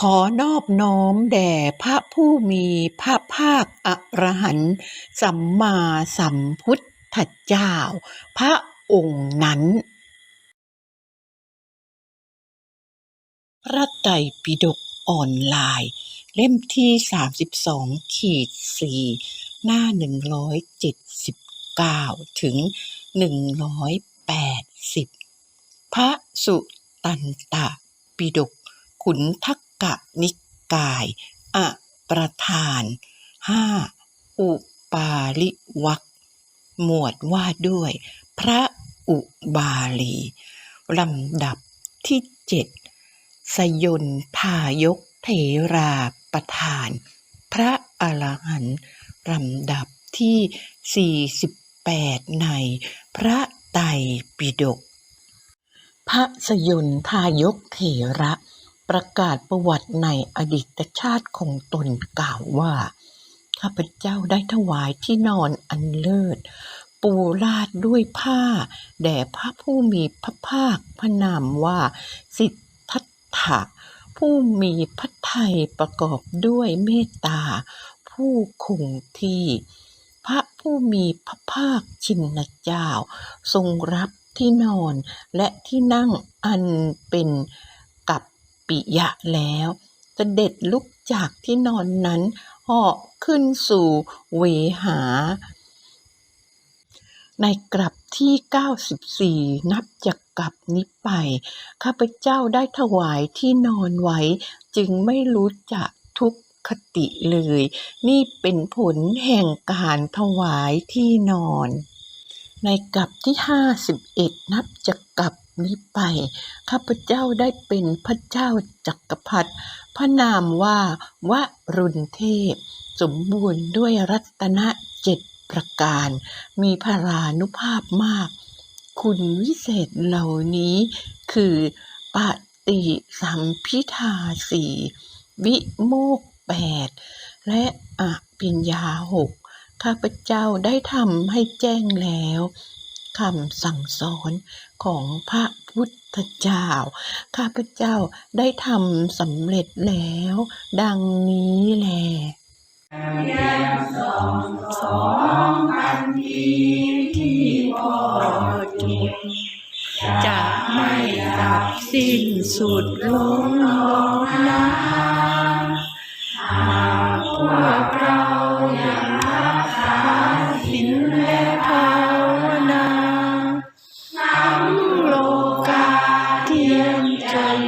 ขอนอบน้อมแด่พระผู้มีพระภาคอรหันต์สัมมาสัมพุทธเจ้า พระองค์นั้น พระไตรปิฎกออนไลน์ เล่มที่ 32 ขีด 4 หน้า 179 ถึง 180 พระสุตันตปิฎกขุนทัก กะนิกายอประธาน5อุปาลิวรรคหมวดว่าด้วย พระอุบาลีลำดับที่เจ็ดสยนทายกเถราประธาน พระอรหันต์ลำดับที่ 48 ในพระไตรปิฎกพระสยนทายกเถระ ประกาศประวัติในอดีตชาติของตนกล่าวว่า ข้าพเจ้าได้ถวายที่นอนอันเลิศ ปูราดด้วยผ้า แด่พระผู้มีพระภาคพระนามว่า สิทธัตถะผู้มีพระทัยประกอบด้วยเมตตา ผู้คงที่ พระผู้มีพระภาคชินเจ้า ทรงรับที่นอนและที่นั่งอันเป็น ปิยะแล้วเสด็จลุกจากที่นอนนั้นเหาะขึ้นสู่เวหา ในกลับที่ 94 นับจากกลับนี้ไป ข้าพเจ้าได้ถวายที่นอนไว้ จึงไม่รู้จักทุกขติเลย นี่เป็นผลแห่งการถวายที่นอน ในกลับที่ 51 นับจากกลับ นี้ไป ข้าพเจ้าได้เป็นพระเจ้าจักรพรรดิพระนามว่าวรุณเทพ สมบูรณ์ด้วยรัตนะเจ็ดประการ มีพลานุภาพมาก คุณวิเศษเหล่านี้คือปฏิสัมพิทาสี่วิโมกแปดและอภิญญาหกข้าพเจ้าได้ทำให้แจ้งแล้วคำสั่งสอน ของพระพุทธเจ้า ข้าพเจ้าได้ทำสำเร็จแล้ว ดังนี้แลยังสองสองพันปีที่พ่อเก็บจะไม่ดับสิ้นสุดลงลง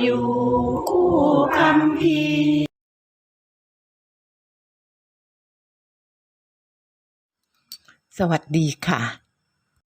อยู่คู่คำพีสวัสดีค่ะ